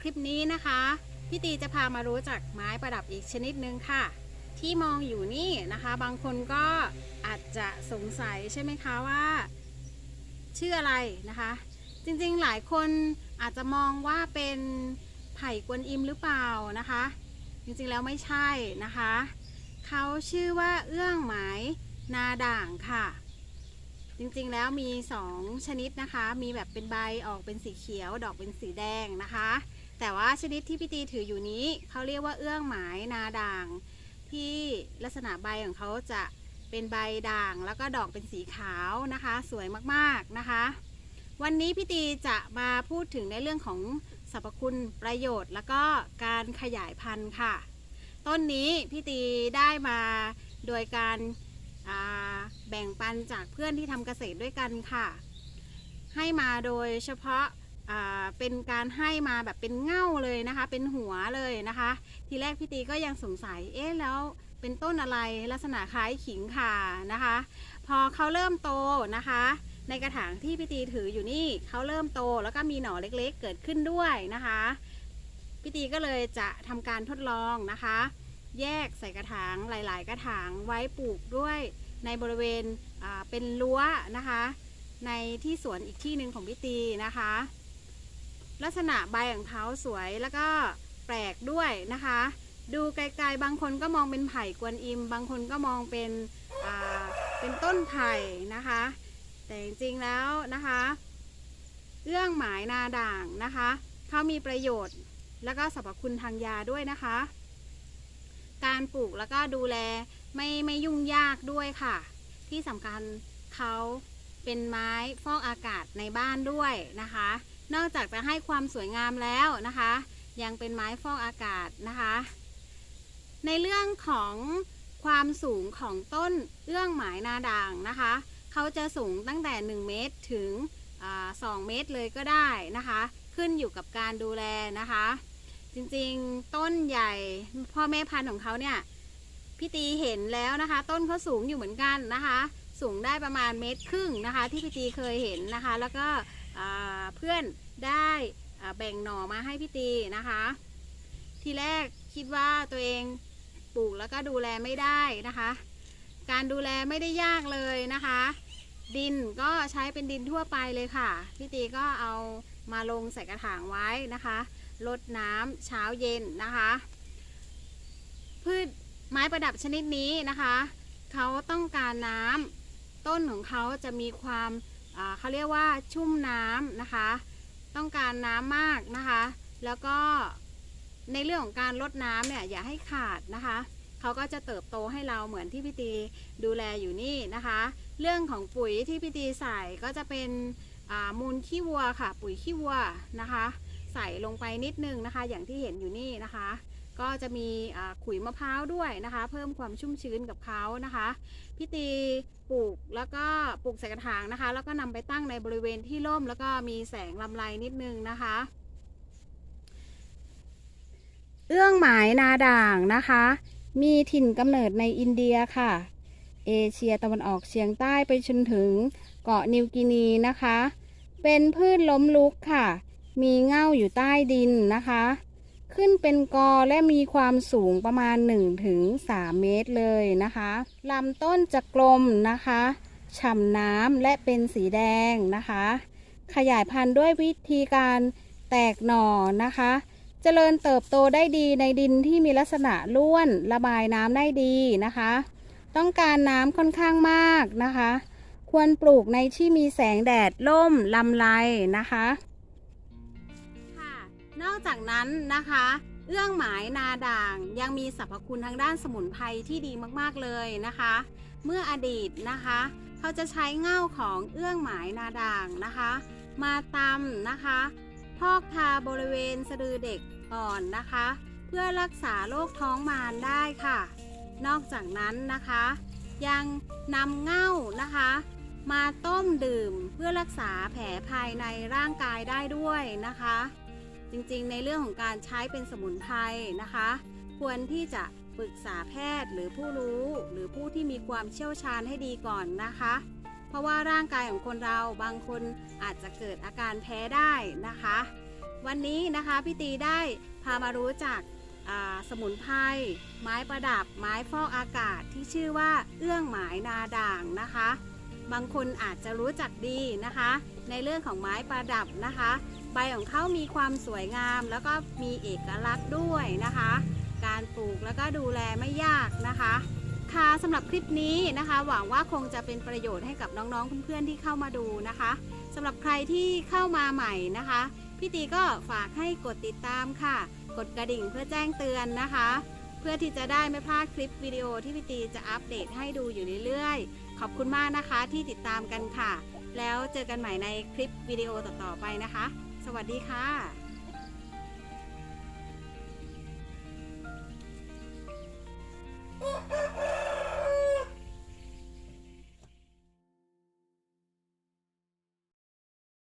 คลิปนี้นะคะ พี่ตีจะพามารู้จักไม้ประดับอีกชนิดหนึ่งค่ะ ที่มองอยู่นี่นะคะ บางคนก็อาจจะสงสัยใช่ไหมคะว่าชื่ออะไรนะคะ จริงๆหลายคนอาจจะมองว่าเป็นไผ่กวนอิมหรือเปล่านะคะ จริงๆแล้วไม่ใช่นะคะเขาชื่อว่าเอื้องหมายนาด่างค่ะ จริงๆแล้วมี 2 ชนิดนะคะ มีแบบเป็นใบออกเป็นสีเขียว ดอกเป็นสีแดงนะคะ แต่ว่าชนิดที่พี่ตีถืออยู่นี้เขาเรียกว่าเอื้องหมายนาด่าง ที่ลักษณะใบของเขาจะเป็นใบด่าง แล้วก็ดอกเป็นสีขาวนะคะ สวยมากๆนะคะ วันนี้พี่ตีจะมาพูดถึงในเรื่องของสรรพคุณประโยชน์ แล้วก็การขยายพันธุ์ค่ะ ต้นนี้พี่ตีได้มาโดยการาแบ่งปันจากเพื่อนที่ทำเกษตรด้วยกันค่ะ ให้มาโดยเฉพาะ เป็นการให้มาแบบเป็นเง่าเลยนะคะ เป็นหัวเลยนะคะ ทีแรกพี่ตีก็ยังสงสัย เอ๊ะแล้วเป็นต้นอะไรลักษณะคล้ายขิงข่านะคะ พอเขาเริ่มโตนะคะ ในกระถางที่พี่ตีถืออยู่นี่เขาเริ่มโตแล้วก็มีหน่อเล็กๆ เกิดขึ้นด้วยนะคะพี่ตีก็เลยจะทำการทดลองนะคะ แยกใส่กระถางหลาย ๆ กระถางไว้ปลูกด้วยในบริเวณเป็นรั้วนะคะ ในที่สวนอีกที่หนึ่งของพี่ตีนะคะ ลักษณะใบของเขาสวยแล้วก็แปลกด้วยนะคะ ดูไกลๆบางคนก็มองเป็นไผ่กวนอิม บางคนก็มองเป็นเป็นต้นไผ่นะคะ แต่จริงๆแล้วนะคะเรื่องหมายนาด่างนะคะเขามีประโยชน์แล้วก็สรรพคุณทางยาด้วยนะคะ การปลูกแล้วก็ดูแลไม่ไม่ยุ่งยากด้วยค่ะ ที่สำคัญเขาเป็นไม้ฟอกอากาศในบ้านด้วยนะคะ นอกจากจะให้ความสวยงามแล้วนะคะ ยังเป็นไม้ฟอกอากาศนะคะ ในเรื่องของความสูงของต้นเอื้องหมายนาด่างนะคะ เขาจะสูงตั้งแต่ 1 เมตรถึงอ่า2เมตรเลยก็ได้นะคะ ขึ้นอยู่กับการดูแลนะคะ จริงๆต้นใหญ่พ่อแม่พันธุ์ของเขาเนี่ยพี่ตีเห็นแล้วนะคะ ต้นเขาสูงอยู่เหมือนกันนะคะ สูงได้ประมาณเมตรครึ่งนะคะ ที่พี่ตีเคยเห็นนะคะ แล้วก็เพื่อน ได้แบ่งหน่อมาให้พี่ตีนะคะ ทีแรกคิดว่าตัวเองปลูกแล้วก็ดูแลไม่ได้นะคะ การดูแลไม่ได้ยากเลยนะคะ ดินก็ใช้เป็นดินทั่วไปเลยค่ะพี่ตีก็เอามาลงใส่กระถางไว้นะคะรดน้ำเช้าเย็นนะคะ พืชไม้ประดับชนิดนี้นะคะเขาต้องการน้ำต้นของเขาจะมีความเขาเรียกว่าชุ่มน้ำนะคะ ต้องการน้ำมากนะคะ แล้วก็ในเรื่องของการลดน้ำเนี่ยอย่าให้ขาดนะคะเขาก็จะเติบโตให้เราเหมือนที่พี่ตีดูแลอยู่นี่นะคะ เรื่องของปุ๋ยที่พี่ตีใส่ก็จะเป็นมูลขี้วัวค่ะ ปุ๋ยขี้วัวนะคะ ใส่ลงไปนิดนึงนะคะ อย่างที่เห็นอยู่นี่นะคะ ก็จะมีขุยมะพร้าวด้วยนะคะ เพิ่มความชุ่มชื้นกับเขานะคะพี่ตีปลูกแล้วก็ปลูกใส่กระถางนะคะ แล้วก็นำไปตั้งในบริเวณที่ร่ม แล้วก็มีแสงลำไรนิดนึงนะคะ เอื้องหมายนาด่างนะคะ มีถิ่นกำเนิดในอินเดียค่ะ เอเชียตะวันออกเฉียงใต้ไปจนถึงเกาะนิวกินีนะคะ เป็นพืชล้มลุกค่ะ มีเง่าอยู่ใต้ดินนะคะ ขึ้นเป็นกอและมีความสูงประมาณ 1-3 เมตรเลยนะคะลำต้นจะกลมนะคะฉ่ำน้ำและเป็นสีแดงนะคะ ขยายพันธุ์ด้วยวิธีการแตกหน่อนะคะ เจริญเติบโตได้ดีในดินที่มีลักษณะร่วนระบายน้ำได้ดีนะคะ ต้องการน้ำค่อนข้างมากนะคะ ควรปลูกในที่มีแสงแดดล่มลำไรนะคะ นอกจากนั้นนะคะเอื้องหมายนาด่างยังมีสรรพคุณทางด้านสมุนไพรที่ดีมากๆเลยนะคะ เมื่ออดีตนะคะเขาจะใช้เง่าของเอื้องหมายนาด่างนะคะ มาตำนะคะพอกทาบริเวณสะดือเด็กอ่อนนะคะ เพื่อรักษาโรคท้องมารได้ค่ะ นอกจากนั้นนะคะ ยังนำเง่านะคะ มาต้มดื่มเพื่อรักษาแผลภายในร่างกายได้ด้วยนะคะ จริงๆ ในเรื่องของการใช้เป็นสมุนไพรนะคะ ควรที่จะปรึกษาแพทย์หรือผู้รู้ หรือผู้ที่มีความเชี่ยวชาญให้ดีก่อนนะคะ เพราะว่าร่างกายของคนเราบางคนอาจจะเกิดอาการแพ้ได้นะคะ วันนี้นะคะพี่ตีได้พามารู้จักสมุนไพรไม้ประดับ ไม้ฟอกอากาศที่ชื่อว่าเอื้องหมายนาด่างนะคะ บางคนอาจจะรู้จักดีนะคะ ในเรื่องของไม้ประดับนะคะ ใบของเขามีความสวยงาม แล้วก็มีเอกลักษณ์ด้วยนะคะ การปลูกแล้วก็ดูแลไม่ยากนะคะ ค่ะสำหรับคลิปนี้นะคะ หวังว่าคงจะเป็นประโยชน์ให้กับน้องๆเพื่อนๆที่เข้ามาดูนะคะสำหรับใครที่เข้ามาใหม่นะคะพี่ตีก็ฝากให้กดติดตามค่ะ กดกระดิ่งเพื่อแจ้งเตือนนะคะ เพื่อที่จะได้ไม่พลาดคลิปวิดีโอที่พี่ตีจะอัปเดตให้ดูอยู่เรื่อยๆ ขอบคุณมากนะคะที่ติดตามกันค่ะ แล้วเจอกันใหม่ในคลิปวิดีโอต่อๆไปนะคะ สวัสดีค่ะ